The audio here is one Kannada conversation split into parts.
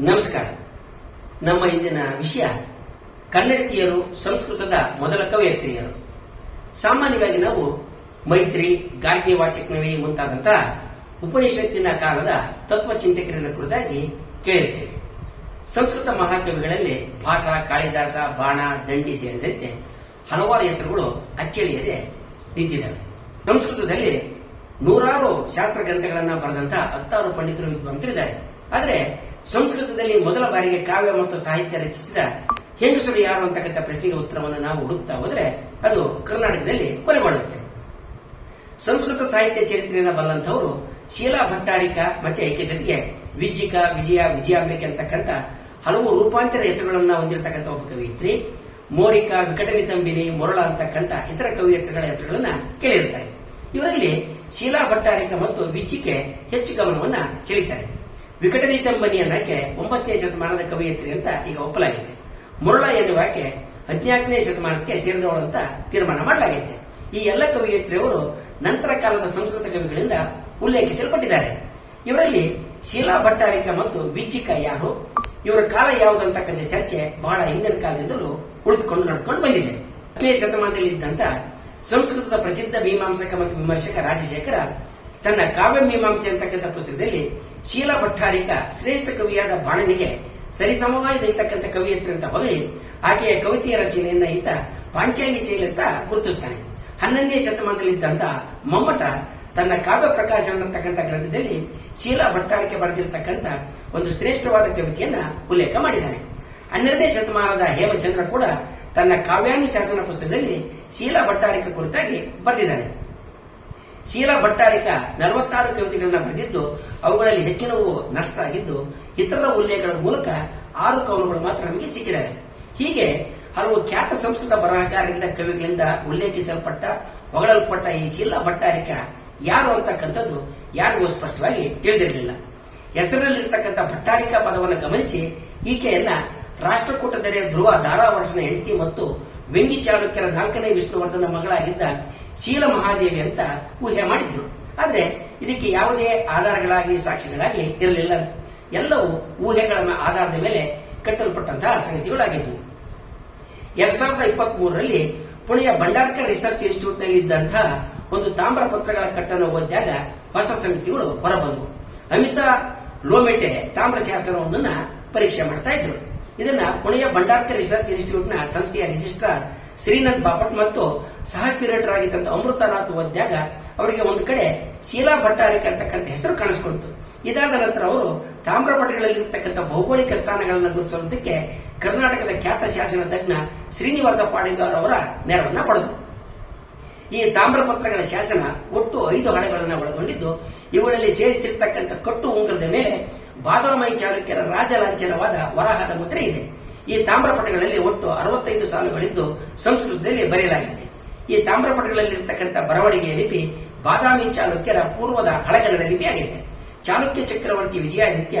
ನಮಸ್ಕಾರ. ನಮ್ಮ ಇಂದಿನ ವಿಷಯ ಕನ್ನಡತಿಯರು ಸಂಸ್ಕೃತದ ಮೊದಲ ಕವಯತ್ರಿಯರು. ಸಾಮಾನ್ಯವಾಗಿ ನಾವು ಮೈತ್ರಿ ಗಾರ್ಗ್ಯ ವಾಚಕ್ನವಿ ಮುಂತಾದಂಥ ಉಪನಿಷತ್ತಿನ ಕಾಲದ ತತ್ವಚಿಂತಕರನ್ನ ಕುರಿತಾಗಿ ಕೇಳಿರ್ತೇವೆ ಸಂಸ್ಕೃತ ಮಹಾಕವಿಗಳಲ್ಲಿ ಭಾಸ ಕಾಳಿದಾಸ, ಬಾಣ, ದಂಡಿ ಸೇರಿದಂತೆ ಹಲವಾರು ಹೆಸರುಗಳು ಅಚ್ಚಳಿಯದೆ ನಿಂತಿದ್ದಾವೆ. ಸಂಸ್ಕೃತದಲ್ಲಿ ನೂರಾರು ಶಾಸ್ತ್ರ ಗ್ರಂಥಗಳನ್ನು ಬರೆದಂತಹ ಹತ್ತಾರು ಪಂಡಿತರು ವಿದ್ವಾಂಸರಿದ್ದಾರೆ. ಆದರೆ ಸಂಸ್ಕೃತದಲ್ಲಿ ಮೊದಲ ಬಾರಿಗೆ ಕಾವ್ಯ ಮತ್ತು ಸಾಹಿತ್ಯ ರಚಿಸಿದ ಹೆಂಗಸರು ಯಾರು ಅಂತಕ್ಕಂಥ ಪ್ರಶ್ನೆಗೆ ಉತ್ತರವನ್ನು ನಾವು ಹುಡುಕ್ತಾ ಹೋದ್ರೆ ಅದು ಕರ್ನಾಟಕದಲ್ಲಿ ಕೊನೆಗೊಳ್ಳುತ್ತೆ ಸಂಸ್ಕೃತ ಸಾಹಿತ್ಯ ಚರಿತ್ರೆಯನ್ನು ಬಲ್ಲಂತವರು ಶೀಲಾ ಭಟ್ಟಾರಿಕ ಮತ್ತೆ ಐಕ್ಯ ಜೊತೆಗೆ ವಿಜ್ಜಿಕ ವಿಜಯ ವಿಜಯಾಂಬಿಕೆ ಅಂತಕ್ಕಂಥ ಹಲವು ರೂಪಾಂತರ ಹೆಸರುಗಳನ್ನ ಹೊಂದಿರತಕ್ಕಂಥ ಒಬ್ಬ ಕವಿಯಿತ್ರಿ, ಮೋರಿಕ ವಿಕಟನಿತಂಬಿನಿ ಮೊರಳ ಅಂತಕ್ಕಂಥ ಇತರ ಕವಿಯತ್ರಿಗಳ ಹೆಸರುಗಳನ್ನ ಕೇಳಿರ್ತಾರೆ. ಇವರಲ್ಲಿ ಶೀಲಾ ಭಟ್ಟಾರಿಕ ಮತ್ತು ವಿಜ್ಜಿಕೆ ಹೆಚ್ಚು ಗಮನವನ್ನ ಸೆಳೀತಾರೆ. ವಿಕಟನಿತಂಬನಿ ಅನ್ನಕ್ಕೆ ಒಂಬತ್ತನೇ ಶತಮಾನದ ಕವಿಯತ್ರಿ ಅಂತ ಈಗ ಒಪ್ಪಲಾಗಿದೆ ಮುರುಳ ಎನ್ನುವಾಕೆ ಹದಿನಾಲ್ಕನೇ ಶತಮಾನಕ್ಕೆ ಸೇರಿದವಳು ಅಂತ ತೀರ್ಮಾನ ಮಾಡಲಾಗಿದೆ ಈ ಎಲ್ಲ ಕವಿಯತ್ರಿಯವರು ನಂತರ ಕಾಲದ ಸಂಸ್ಕೃತ ಕವಿಗಳಿಂದ ಉಲ್ಲೇಖಿಸಲ್ಪಟ್ಟಿದ್ದಾರೆ. ಇವರಲ್ಲಿ ಶೀಲಾ ಭಟ್ಟಾರಿಕ ಮತ್ತು ವಿಜ್ಜಿಕ ಯಾರು? ಇವರ ಕಾಲ ಯಾವುದಂತಕ್ಕಂಥ ಚರ್ಚೆ ಬಹಳ ಹಿಂದಿನ ಕಾಲದಿಂದಲೂ ಉಳಿದುಕೊಂಡು ನಡ್ಕೊಂಡು ಬಂದಿದೆ. ಹತ್ತನೇ ಶತಮಾನದಲ್ಲಿ ಇದ್ದಂತ ಸಂಸ್ಕೃತದ ಪ್ರಸಿದ್ಧ ಮೀಮಾಂಸಕ ಮತ್ತು ವಿಮರ್ಶಕ ರಾಜಶೇಖರ ತನ್ನ ಕಾವ್ಯ ಮೀಮಾಂಸೆ ಅಂತಕ್ಕಂಥ ಪುಸ್ತಕದಲ್ಲಿ ಶೀಲಾ ಭಟ್ಟಾರಿಕ ಶ್ರೇಷ್ಠ ಕವಿಯಾದ ಬಾಣನಿಗೆ ಸರಿಸಮವಾಯದಲ್ಲಿರ್ತಕ್ಕಂಥ ಕವಿಯತ್ರಿ ಅಂತ ಹೊಗಳಿ, ಆಕೆಯ ಕವಿತೆಯ ರಚನೆಯನ್ನ ಈತ ಪಾಂಚಾಲಿ ಚೈಲ್ ಅಂತ ಗುರುತಿಸ್ತಾನೆ. ಹನ್ನೊಂದನೇ ಶತಮಾನದಲ್ಲಿದ್ದಂತ ಮಮ್ಮಟ ತನ್ನ ಕಾವ್ಯ ಪ್ರಕಾಶ ಅನ್ನತಕ್ಕಂಥ ಗ್ರಂಥದಲ್ಲಿ ಶೀಲಾ ಭಟ್ಟಾರಿಕೆ ಬರೆದಿರತಕ್ಕಂಥ ಒಂದು ಶ್ರೇಷ್ಠವಾದ ಕವಿತೆಯನ್ನ ಉಲ್ಲೇಖ ಮಾಡಿದ್ದಾನೆ. ಹನ್ನೆರಡನೇ ಶತಮಾನದ ಹೇಮಚಂದ್ರ ಕೂಡ ತನ್ನ ಕಾವ್ಯಾನುಶಾಸನ ಪುಸ್ತಕದಲ್ಲಿ ಶೀಲಾ ಭಟ್ಟಾರಿಕೆ ಕುರಿತಾಗಿ ಬರೆದಿದ್ದಾನೆ. ಶೀಲಾ ಭಟ್ಟಾರಿಕ ನಲವತ್ತಾರು ಕವಿತೆಗಳನ್ನ ಬರೆದಿದ್ದು, ಅವುಗಳಲ್ಲಿ ಹೆಚ್ಚಿನವು ನಷ್ಟ ಆಗಿದ್ದು, ಇತರರ ಉಲ್ಲೇಖಗಳ ಮೂಲಕ ಆರು ಕವನಗಳು ಮಾತ್ರ ನಮಗೆ ಸಿಕ್ಕಿದ್ದಾವೆ ಹೀಗೆ ಹಲವು ಖ್ಯಾತ ಸಂಸ್ಕೃತ ಬರಹಗಾರರಿಂದ ಕವಿಗಳಿಂದ ಉಲ್ಲೇಖಿಸಲ್ಪಟ್ಟ, ಹೊಗಳಲ್ಪಟ್ಟ ಈ ಶೀಲಾ ಭಟ್ಟಾರಿಕ ಯಾರು ಅಂತಕ್ಕಂಥದ್ದು ಯಾರಿಗೂ ಸ್ಪಷ್ಟವಾಗಿ ತಿಳಿದಿರಲಿಲ್ಲ. ಹೆಸರಲ್ಲಿರ್ತಕ್ಕಂಥ ಭಟ್ಟಾರಿಕಾ ಪದವನ್ನು ಗಮನಿಸಿ, ಈಕೆಯನ್ನ ರಾಷ್ಟ್ರಕೂಟ ದೊರೆ ಧ್ರುವ ಧಾರಾವರ್ಷನ ಹೆಂಡತಿ ಮತ್ತು ವೆಂಗಿ ಚಾಲುಕ್ಯರ ನಾಲ್ಕನೇ ವಿಷ್ಣುವರ್ಧನ ಮಗಳಾಗಿದ್ದ ಶೀಲ ಮಹಾದೇವಿ ಅಂತ ಊಹೆ ಮಾಡಿದ್ರು. ಆದರೆ ಇದಕ್ಕೆ ಯಾವುದೇ ಆಧಾರಗಳಾಗಿ ಸಾಕ್ಷಿಗಳಾಗಿ ಇರಲಿಲ್ಲ. ಎಲ್ಲವೂ ಊಹೆಗಳ ಆಧಾರದ ಮೇಲೆ ಕಟ್ಟಲ್ಪಟ್ಟಂತಹ ಸಂಗತಿಗಳಾಗಿದ್ದವು ಎರಡ್ ಸಾವಿರದ ಇಪ್ಪತ್ತ್ ಮೂರರಲ್ಲಿ ಪುಣೆಯ ಭಂಡಾರ್ಕರ್ ರಿಸರ್ಚ್ ಇನ್ಸ್ಟಿಟ್ಯೂಟ್ ಇದ್ದಂತಹ ಒಂದು ತಾಮ್ರ ಪತ್ರಗಳ ಕಟ್ಟನ್ನು ಓದಿದಾಗ ಹೊಸ ಸಂಗತಿಗಳು ಹೊರಬಂದವು. ಅಮಿತಾ ಲೋಮೆಟೆ ತಾಮ್ರ ಶಾಸನವೊಂದನ್ನು ಪರೀಕ್ಷೆ ಮಾಡ್ತಾ ಇದ್ರು. ಇದನ್ನ ಪುಣೆಯ ಭಂಡಾರ್ಕರ್ ರಿಸರ್ಚ್ ಇನ್ಸ್ಟಿಟ್ಯೂಟ್ನ ಸಂಸ್ಥೆಯ ರಿಜಿಸ್ಟ್ರಾರ್ ಶ್ರೀನಂದ್ ಬಾಪಟ್ ಮತ್ತು ಸಹ ಕ್ಯೂರೇಟರ್ ಆಗಿದ್ದಂತ ಅಮೃತನಾಥ್ ಓದ್ಯಾಗ ಅವರಿಗೆ ಒಂದು ಕಡೆ ಶೀಲಾ ಭಟ್ಟಾರಿಕ ಅಂತಕ್ಕಂಥ ಹೆಸರು ಕಾಣಿಸ್ಕೊಳ್ತು ಇದಾದ ನಂತರ ಅವರು ತಾಮ್ರಪಟಗಳಲ್ಲಿರ್ತಕ್ಕಂಥ ಭೌಗೋಳಿಕ ಸ್ಥಾನಗಳನ್ನು ಗುರುತಿಸುವುದಕ್ಕೆ ಕರ್ನಾಟಕದ ಖ್ಯಾತ ಶಾಸನ ತಜ್ಞ ಶ್ರೀನಿವಾಸ ಪಾಡಿಗಾರ್ ಅವರ ನೆರವನ್ನ ಪಡೆದರು ಈ ತಾಮ್ರಪತ್ರಗಳ ಶಾಸನ ಒಟ್ಟು ಐದು ಹಣಗಳನ್ನು ಒಳಗೊಂಡಿದ್ದು, ಇವುಗಳಲ್ಲಿ ಸೇರಿಸಿರ್ತಕ್ಕಂಥ ಕಟ್ಟು ಉಂಗರದ ಮೇಲೆ ಬಾದಾಮಿ ಚಾಲುಕ್ಯರ ರಾಜಲಾಂಛನವಾದ ವರಾಹದ ಮುದ್ರೆ ಇದೆ. ಈ ತಾಮ್ರಪಟಗಳಲ್ಲಿ ಒಟ್ಟು ಅರವತ್ತೈದು ಸಾಲುಗಳಿದ್ದು ಸಂಸ್ಕೃತದಲ್ಲಿ ಬರೆಯಲಾಗಿದೆ. ಈ ತಾಮ್ರಪಟಗಳಲ್ಲಿರತಕ್ಕಂಥ ಬರವಣಿಗೆಯ ಲಿಪಿ ಬಾದಾಮಿ ಚಾಲುಕ್ಯರ ಪೂರ್ವದ ಹಳಗನ್ನಡ ಲಿಪಿಯಾಗಿದೆ. ಚಾಲುಕ್ಯ ಚಕ್ರವರ್ತಿ ವಿಜಯಾದಿತ್ಯ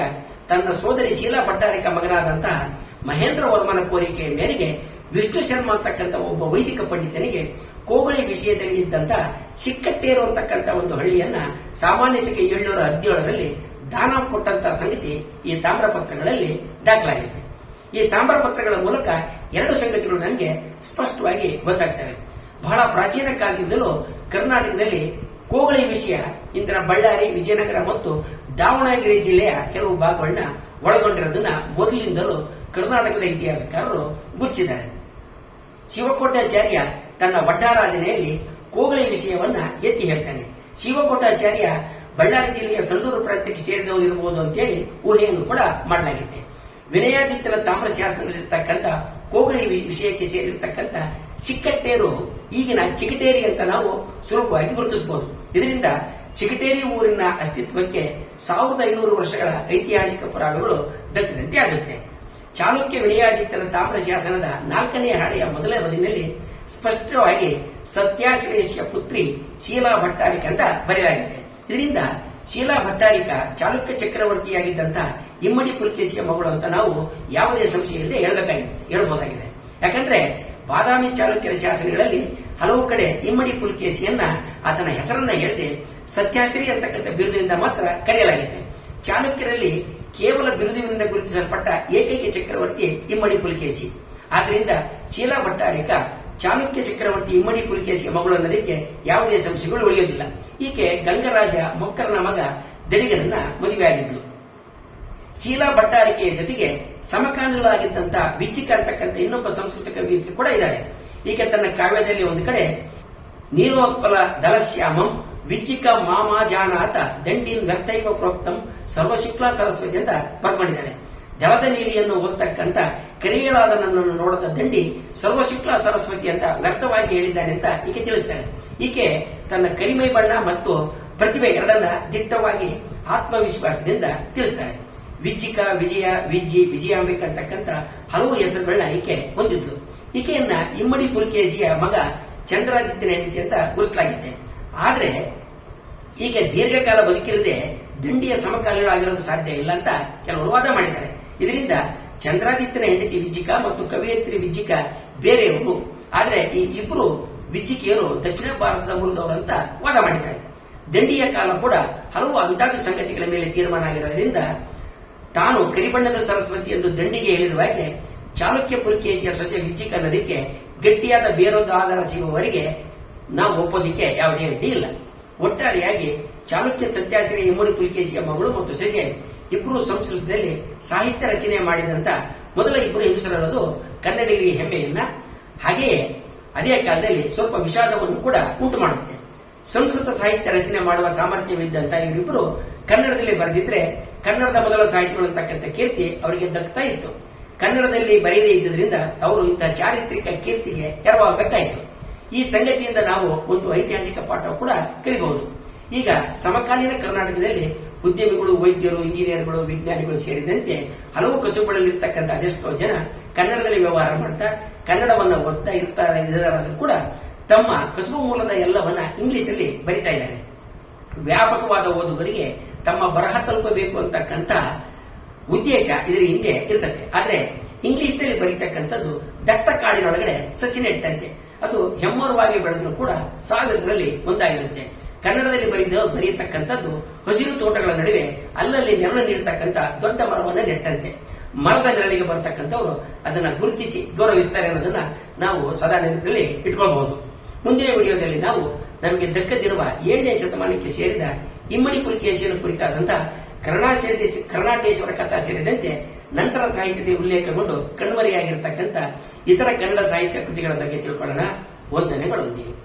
ತನ್ನ ಸೋದರಿ ಶೀಲಾ ಭಟ್ಟಾರಿಕ ಮಗನಾದಂತಹ ಮಹೇಂದ್ರ ವರ್ಮನ ಕೋರಿಕೆಯ ಮೇರೆಗೆ ವಿಷ್ಣು ಶರ್ಮ ಅಂತಕ್ಕಂಥ ಒಬ್ಬ ವೈದಿಕ ಪಂಡಿತನಿಗೆ ಕೋಗಳಿ ವಿಷಯದಲ್ಲಿ ಇದ್ದಂತ ಚಿಕ್ಕಟ್ಟೇರು ಅಂತಕ್ಕಂಥ ಒಂದು ಹಳ್ಳಿಯನ್ನ ಸಾಮಾನ್ಯ ಸಂಖ್ಯೆ ಏಳ್ನೂರ ಹದಿನೇಳರಲ್ಲಿ ದಾನ ಕೊಟ್ಟಂತ ಸಂಗತಿ ಈ ತಾಮ್ರ ಪತ್ರಗಳಲ್ಲಿ ದಾಖಲಾಗಿದೆ. ಈ ತಾಮ್ರ ಪತ್ರಗಳ ಮೂಲಕ ಎರಡು ಸಂಗತಿಗಳು ನನಗೆ ಸ್ಪಷ್ಟವಾಗಿ ಗೊತ್ತಾಗ್ತವೆ. ಬಹಳ ಪ್ರಾಚೀನ ಕಾಲದಿಂದಲೂ ಕರ್ನಾಟಕದಲ್ಲಿ ಕೋಗಳಿ ವಿಷಯ ಇಂದಿನ ಬಳ್ಳಾರಿ, ವಿಜಯನಗರ ಮತ್ತು ದಾವಣಗೆರೆ ಜಿಲ್ಲೆಯ ಕೆಲವು ಭಾಗಗಳನ್ನ ಒಳಗೊಂಡಿರೋದನ್ನ ಮೊದಲಿನಿಂದಲೂ ಕರ್ನಾಟಕದ ಇತಿಹಾಸಕಾರರು ಗುಚ್ಚಿದ್ದಾರೆ ಶಿವಕೋಟಾಚಾರ್ಯ ತನ್ನ ವಡ್ಡಾರಾಧನೆಯಲ್ಲಿ ಕೋಗಳಿ ವಿಷಯವನ್ನ ಎತ್ತಿ ಹೇಳ್ತಾನೆ. ಶಿವಕೋಟಾಚಾರ್ಯ ಬಳ್ಳಾರಿ ಜಿಲ್ಲೆಯ ಸಂಡೂರು ಪ್ರಾಂತ್ಯಕ್ಕೆ ಸೇರಿದವರು ಇರಬಹುದು ಅಂತೇಳಿ ಊಹೆಯನ್ನು ಕೂಡ ಮಾಡಲಾಗಿದೆ. ವಿನಯಾದಿತ್ಯನ ತಾಮ್ರಶಾಸ್ತ್ರದಲ್ಲಿರ್ತಕ್ಕಂಥ ಕೋಗಳಿ ವಿ- ವಿಷಯಕ್ಕೆ ಸೇರಿರ್ತಕ್ಕಂಥ ಸಿಕ್ಕಟ್ಟೇರು ಈಗಿನ ಚಿಕಟೇರಿ ಅಂತ ನಾವು ಸುಲಭವಾಗಿ ಗುರುತಿಸಬಹುದು. ಇದರಿಂದ ಚಿಕಟೇರಿ ಊರಿನ ಅಸ್ತಿತ್ವಕ್ಕೆ ಸಾವಿರದ ಐನೂರು ವರ್ಷಗಳ ಐತಿಹಾಸಿಕ ಪುರಾವೆಗಳು ದಕ್ಕಿದಂತೆ ಆಗುತ್ತೆ. ಚಾಲುಕ್ಯ ವಿನಯಾದಿತ್ಯನ ತಾಮ್ರ ಶಾಸನದ ನಾಲ್ಕನೇ ಹಾಳೆಯ ಮೊದಲ ಬದಿನಲ್ಲಿ ಸ್ಪಷ್ಟವಾಗಿ ಸತ್ಯಾಶ್ರೇಷ್ಯ ಪುತ್ರಿ ಶೀಲಾ ಭಟ್ಟಾರಿಕ ಅಂತ ಬರೆಯಲಾಗಿದೆ. ಇದರಿಂದ ಶೀಲಾ ಭಟ್ಟಾರಿಕ ಚಾಲುಕ್ಯ ಚಕ್ರವರ್ತಿಯಾಗಿದ್ದಂತಹ ಇಮ್ಮಡಿ ಪುಲಕೇಶಿಯ ಮಗಳು ಅಂತ ನಾವು ಯಾವುದೇ ಸಂಶಯ ಇಲ್ಲದೆ ಹೇಳಬೇಕಾಗಿದೆ ಹೇಳಬಹುದಾಗಿದೆ. ಯಾಕಂದ್ರೆ ಬಾದಾಮಿ ಚಾಲುಕ್ಯರ ಶಾಸನಗಳಲ್ಲಿ ಹಲವು ಕಡೆ ಇಮ್ಮಡಿ ಪುಲಕೇಶಿಯನ್ನ ಆತನ ಹೆಸರನ್ನ ಹೇಳದೆ ಸತ್ಯಾಶ್ರೀ ಅಂತಕ್ಕಂಥ ಬಿರುದಿನಿಂದ ಮಾತ್ರ ಕರೆಯಲಾಗಿದೆ ಚಾಲುಕ್ಯರಲ್ಲಿ ಕೇವಲ ಬಿರುದಿನಿಂದ ಗುರುತಿಸಲ್ಪಟ್ಟ ಏಕೈಕ ಚಕ್ರವರ್ತಿ ಇಮ್ಮಡಿ ಪುಲಕೇಶಿ. ಆದ್ದರಿಂದ ಶೀಲಾ ಭಟ್ಟಾರಿಕ ಚಾಲುಕ್ಯ ಚಕ್ರವರ್ತಿ ಇಮ್ಮಡಿ ಪುಲಿಕೇಶಿಯ ಮಗಳು ಅನ್ನೋದಕ್ಕೆ ಯಾವುದೇ ಸಂಶಯಗಳು ಉಳಿಯೋದಿಲ್ಲ. ಈಕೆ ಗಂಗರಾಜ ಮೊಕ್ಕರನ ಮಗ ದಡಿಗನನ್ನ ಮದುವೆಯಾಗಿದ್ಲು. ಶೀಲಾ ಭಟ್ಟಾರಿಕೆಯ ಜೊತೆಗೆ ಸಮಕಾಲೀನವಾಗಿದ್ದಂತ ವಿಚಿಕ ಅಂತಕ್ಕಂಥ ಇನ್ನೊಬ್ಬ ಸಂಸ್ಕೃತ ಕವಿ ಕೂಡ ಇದ್ದಾಳೆ. ಈಕೆ ತನ್ನ ಕಾವ್ಯದಲ್ಲಿ ಒಂದು ಕಡೆ, ನೀಲೋತ್ಪಲ ದಲಶ್ಯಾಮಂ ವಿಚಿಕ ಮಾಮಾಜಾನಾತ ದಂಡಿನ್ ಗರ್ತೈವ ಪ್ರೋಕ್ತಂ ಸರ್ವಶುಕ್ಲ ಸರಸ್ವತಿ ಅಂತ ಬರ್ಕೊಂಡಿದ್ದಾಳೆ. ದಳದ ನೀಲಿಯನ್ನು ಹೊತ್ತಕ್ಕಂತ ಕರಿಯಳಾದ ನನ್ನನ್ನು ನೋಡದ ದಂಡಿ ಸರ್ವಶುಕ್ಲ ಸರಸ್ವತಿ ಅಂತ ವ್ಯರ್ಥವಾಗಿ ಹೇಳಿದ್ದಾನೆ ಅಂತ ಈಕೆ ತಿಳಿಸ್ತಾಳೆ. ಈಕೆ ತನ್ನ ಕರಿಮೈ ಬಣ್ಣ ಮತ್ತು ಪ್ರತಿಭೆ ಎರಡನ್ನ ದಿಟ್ಟವಾಗಿ ಆತ್ಮವಿಶ್ವಾಸದಿಂದ ತಿಳಿಸ್ತಾಳೆ. ವಿಜ್ಜಿಕ ವಿಜಯ, ವಿಜ್ಜಿ, ವಿಜಯಾಂಬಿಕ ಅಂತಕ್ಕಂಥ ಹಲವು ಹೆಸರುಗಳನ್ನ ಈಕೆ ಹೊಂದಿದ್ಲು. ಈಕೆಯನ್ನ ಇಮ್ಮಡಿ ಪುಲಿಕೇಶಿಯ ಮಗ ಚಂದ್ರಾದಿತ್ಯನ ಹೆಂಡತಿ ಅಂತ ಗುರುಸಲಾಗಿದೆ ಆದ್ರೆ ಈಕೆ ದೀರ್ಘಕಾಲ ಬದುಕಿರದೆ ದಂಡಿಯ ಸಮಕಾಲೀನರಾಗಿರೋದು ಸಾಧ್ಯ ಇಲ್ಲ ಅಂತ ಕೆಲವರು ವಾದ ಮಾಡಿದ್ದಾರೆ. ಇದರಿಂದ ಚಂದ್ರಾದಿತ್ಯನ ಹೆಂಡತಿ ವಿಜಿಕ ಮತ್ತು ಕವಿಯತ್ರಿ ವಿಜಿಕ ಬೇರೆಯವರು ಆದರೆ ಈ ಇಬ್ಬರು ವಿಜಿಕೆಯರು ದಕ್ಷಿಣ ಭಾರತದ ಮೂಲದವರು ಅಂತ ವಾದ ಮಾಡಿದ್ದಾರೆ. ದಂಡಿಯ ಕಾಲ ಕೂಡ ಹಲವು ಅಂದಾಜು ಸಂಗತಿಗಳ ಮೇಲೆ ತೀರ್ಮಾನ ಆಗಿರೋದ್ರಿಂದ ತಾನು ಕರಿಬಣ್ಣದ ಸರಸ್ವತಿ ಎಂದು ದಂಡಿಗೆ ಹೇಳಿರುವ ಹಾಗೆ ಚಾಲುಕ್ಯ ಪುಲಿಕೇಶಿಯ ಸೊಸೆ ವಿಜ್ಜಿಕ ಅನ್ನೋದಕ್ಕೆ ಗಟ್ಟಿಯಾದ ಬೇರೊಂದು ಆಧಾರ ಸಿಗುವವರೆಗೆ ನಾವು ಒಪ್ಪೋದಿಕ್ಕೆ ಯಾವುದೇ ಅಡ್ಡಿ ಇಲ್ಲ. ಒಟ್ಟಾರೆಯಾಗಿ ಚಾಲುಕ್ಯ ಸತ್ಯಾಶ್ರಯ ಇಮ್ಮಡಿ ಪುಲಿಕೇಶಿಯ ಮಗಳು ಮತ್ತು ಸೊಸೆ ಇಬ್ಬರು ಸಂಸ್ಕೃತದಲ್ಲಿ ಸಾಹಿತ್ಯ ರಚನೆ ಮಾಡಿದಂತ ಮೊದಲ ಇಬ್ಬರು ಹೆಂಗಸರೋದು ಕನ್ನಡಿಗರಿಗೆ ಹೆಮ್ಮೆಯನ್ನ, ಹಾಗೆಯೇ ಅದೇ ಕಾಲದಲ್ಲಿ ಸ್ವಲ್ಪ ವಿಷಾದವನ್ನು ಕೂಡ ಉಂಟು ಮಾಡುತ್ತೆ. ಸಂಸ್ಕೃತ ಸಾಹಿತ್ಯ ರಚನೆ ಮಾಡುವ ಸಾಮರ್ಥ್ಯವಿದ್ದಂತ ಇವರಿಬ್ಬರು ಕನ್ನಡದಲ್ಲಿ ಬರೆದಿದ್ರೆ ಕನ್ನಡದ ಮೊದಲ ಸಾಹಿತ್ಯಗಳು ಅಂತಕ್ಕಂಥ ಕೀರ್ತಿ ಅವರಿಗೆ ದಕ್ತಾ ಇತ್ತು. ಕನ್ನಡದಲ್ಲಿ ಬರೆಯದೇ ಇದ್ದುದರಿಂದ ಅವರು ಇಂತಹ ಚಾರಿತ್ರಿಕ ಕೀರ್ತಿಗೆ ಎರವಾಗಬೇಕಾಯಿತು. ಈ ಸಂಗತಿಯಿಂದ ನಾವು ಒಂದು ಐತಿಹಾಸಿಕ ಪಾಠ ಕೂಡ ಕಲಿಬಹುದು. ಈಗ ಸಮಕಾಲೀನ ಕರ್ನಾಟಕದಲ್ಲಿ ಉದ್ಯಮಿಗಳು, ವೈದ್ಯರು, ಇಂಜಿನಿಯರ್ಗಳು, ವಿಜ್ಞಾನಿಗಳು ಸೇರಿದಂತೆ ಹಲವು ಕಸುಬುಗಳಲ್ಲಿರ್ತಕ್ಕಂಥ ಅದೆಷ್ಟೋ ಜನ ಕನ್ನಡದಲ್ಲಿ ವ್ಯವಹಾರ ಮಾಡ್ತಾ, ಕನ್ನಡವನ್ನು ಓದ್ತಾ ಇರ್ತಾರೆ ಕೂಡ ತಮ್ಮ ಕಸುಬು ಮೂಲದ ಎಲ್ಲವನ್ನ ಇಂಗ್ಲಿಷ್ ಅಲ್ಲಿ ಬರಿತಾ ಇದ್ದಾರೆ. ವ್ಯಾಪಕವಾದ ಓದುಗರಿಗೆ ತಮ್ಮ ಬರಹ ತಲುಪಬೇಕು ಅಂತಕ್ಕಂಥ ಉದ್ದೇಶ ಇದರ ಹಿಂದೆ ಇರ್ತದೆ. ಆದರೆ ಇಂಗ್ಲಿಷ್ನಲ್ಲಿ ಬರೀತಕ್ಕಂಥದ್ದು ದಟ್ಟ ಕಾಡಿನೊಳಗಡೆ ಸಸಿ ನೆಟ್ಟಂತೆ. ಅದು ಹೆಮ್ಮರವಾಗಿ ಬೆಳೆದರೂ ಕೂಡ ಸಾವಿರದಲ್ಲಿ ಒಂದಾಗಿರುತ್ತೆ. ಕನ್ನಡದಲ್ಲಿ ಬರೆದ ಬರೆಯತಕ್ಕಂಥದ್ದು ಹಸಿರು ತೋಟಗಳ ನಡುವೆ ಅಲ್ಲಲ್ಲಿ ನೆರಳು ನೀಡತಕ್ಕಂಥ ದೊಡ್ಡ ಮರವನ್ನು ನೆಟ್ಟಂತೆ. ಮರದ ನೆರಳಿಗೆ ಬರತಕ್ಕಂಥವ್ರು ಅದನ್ನ ಗುರುತಿಸಿ ಗೌರವಿಸ್ತಾರೆ ಅನ್ನೋದನ್ನ ನಾವು ಸದಾ ನೆನಪಿನಲ್ಲಿ ಇಟ್ಕೊಳ್ಬಹುದು. ಮುಂದಿನ ವಿಡಿಯೋದಲ್ಲಿ ನಾವು ನಮಗೆ ದಕ್ಕದಿರುವ ಏಳನೇ ಶತಮಾನಕ್ಕೆ ಸೇರಿದ ಇಮ್ಮಡಿ ಪುಲಿಕೇಶಿಯನ್ನು ಕುರಿತಾದಂತಹ ಕರ್ಣಾಟೇಶ ಕರ್ನಾಟೇಶ್ವರ ಕಥಾ ಸೇರಿದಂತೆ ನಂತರ ಸಾಹಿತ್ಯದ ಉಲ್ಲೇಖಗೊಂಡು ಕಣ್ಮರೆಯಾಗಿರ್ತಕ್ಕಂಥ ಇತರ ಕನ್ನಡ ಸಾಹಿತ್ಯ ಕೃತಿಗಳ ಬಗ್ಗೆ ತಿಳ್ಕೊಳ್ಳೋಣ. ವಂದನೆಗಳೊಂದಿಗೆ